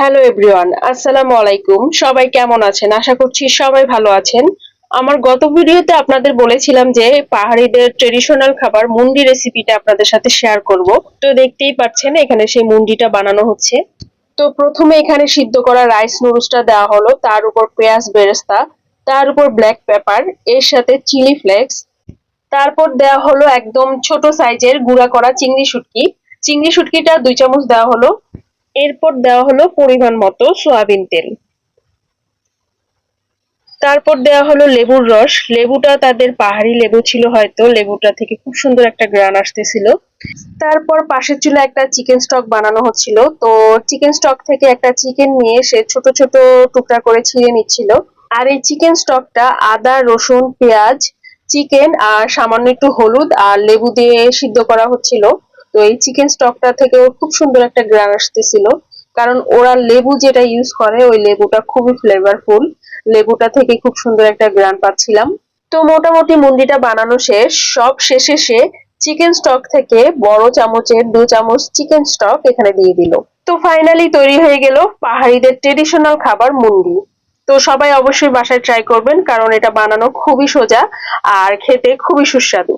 Hello everyone আসসালামু আলাইকুম সবাই কেমন আছেন? আশা করছি সবাই ভালো আছেন। আমার গত ভিডিওতে আপনাদের বলেছিলাম যে পাহাড়িদের ট্রেডিশনাল খাবার মুন্ডি রেসিপিটা আপনাদের সাথে শেয়ার করব। তো দেখতেই পাচ্ছেন, এখানে সেই মুন্ডিটা বানানো হচ্ছে। তো প্রথমে এখানে সিদ্ধ করা রাইস নুডলসটা দেওয়া হলো, তার উপর পেঁয়াজ বেরেস্তা, তার উপর ব্ল্যাক পেপার এর সাথে চিলি ফ্লেক্স তারপর দেওয়া হলো একদম ছোট সাইজের গুঁড়া করা চিংড়ি শুটকি। চিংড়ি শুটকিটা দুই চামচ দেওয়া হলো। এরপর দেওয়া হলো পরিমাণ মতো সয়াবিন তেল। তারপর দেওয়া হলো লেবুর রস। লেবুটা তাদের পাহাড়ি লেবু ছিল হয়তো, লেবুটা থেকে খুব সুন্দর একটা গ্রান আসতেছিল। তারপর পাশের চুলে একটা চিকেন স্টক বানানো হচ্ছিল। তো চিকেন স্টক থেকে একটা চিকেন নিয়ে সে ছোট ছোট টুকরা করে ছিঁড়ে নিচ্ছিল। আর এই চিকেন স্টকটা আদা, রসুন, পেঁয়াজ চিকেন আর সামান্য একটু হলুদ আর লেবু দিয়ে সিদ্ধ করা হচ্ছিল। তো এই চিকেন স্টকটা থেকেও খুব সুন্দর একটা গ্রান আসতেছিল। কারণ ওরা লেবু যেটা ইউজ করে, ওই লেবুটা খুবই ফ্লেভারফুল লেবুটা থেকে খুব সুন্দর একটা গ্রান পাচ্ছিলাম। তো মোটামুটি মুন্ডিটা বানানো শেষ। সব শেষে সে চিকেন স্টক থেকে বড় চামচের দু চামচ চিকেন স্টক এখানে দিয়ে দিল। তো ফাইনালি তৈরি হয়ে গেল পাহাড়িদের ট্রেডিশনাল খাবার মুন্ডি। তো সবাই অবশ্যই বাসায় ট্রাই করবেন, কারণ এটা বানানো খুবই সোজা আর খেতে খুবই সুস্বাদু।